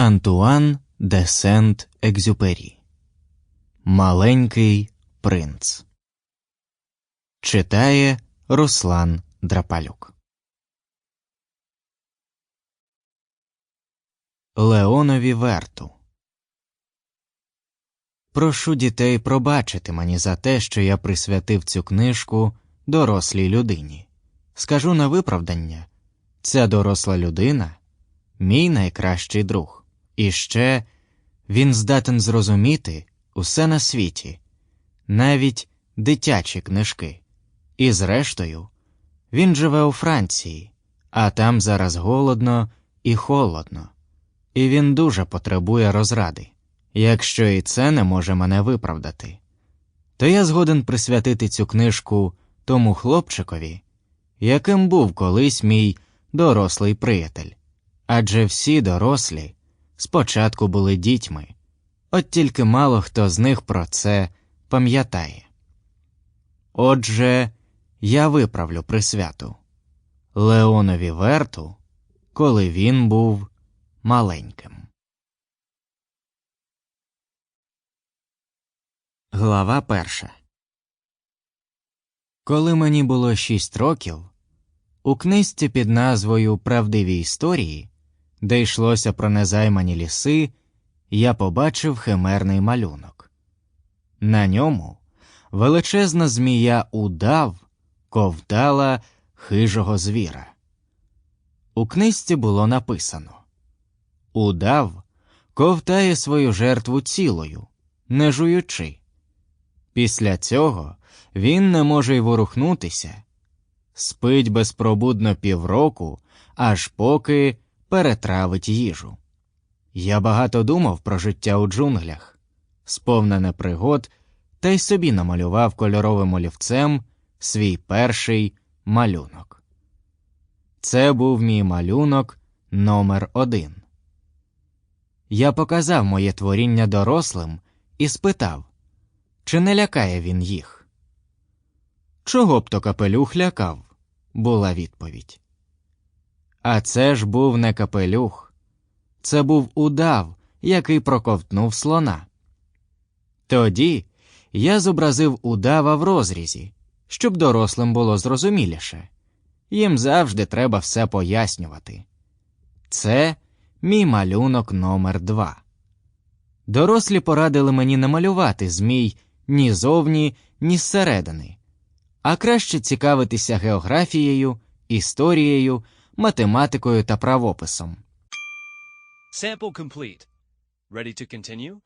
Антуан де Сент Екзюпері Маленький принц. Читає Руслан Драпалюк. Леонові Верту. Прошу дітей пробачити мені за те, що я присвятив цю книжку дорослій людині. Скажу на виправдання. Ця доросла людина мій найкращий друг. І ще він здатен зрозуміти усе на світі, навіть дитячі книжки. І зрештою, він живе у Франції, а там зараз голодно і холодно, і він дуже потребує розради. Якщо і це не може мене виправдати, то я згоден присвятити цю книжку тому хлопчикові, яким був колись мій дорослий приятель. Адже всі дорослі спочатку були дітьми, от тільки мало хто з них про це пам'ятає. Отже, я виправлю присвяту Леонові Верту, коли він був маленьким. Глава перша. Коли мені було шість років, у книжці під назвою Правдиві історії, де йшлося про незаймані ліси, я побачив химерний малюнок. На ньому величезна змія удав ковтала хижого звіра. У книжці було написано Удав ковтає свою жертву цілою, не жуючи. Після цього він не може й ворухнутися, спить безпробудно півроку, аж поки перетравить їжу. Я багато думав про життя у джунглях, сповнене пригод, та й собі намалював кольоровим олівцем свій перший малюнок. Це був мій малюнок номер один. Я показав моє творіння дорослим і спитав, чи не лякає він їх. Чого б то капелюх лякав? була відповідь. А це ж був не капелюх, це був удав, який проковтнув слона. Тоді я зобразив удава в розрізі, щоб дорослим було зрозуміліше. Їм завжди треба все пояснювати. Це мій малюнок номер два. Дорослі порадили мені не малювати змій ні зовні, ні зсередини, а краще цікавитися географією, історією, математикою та правописом. Sample complete. Ready to continue?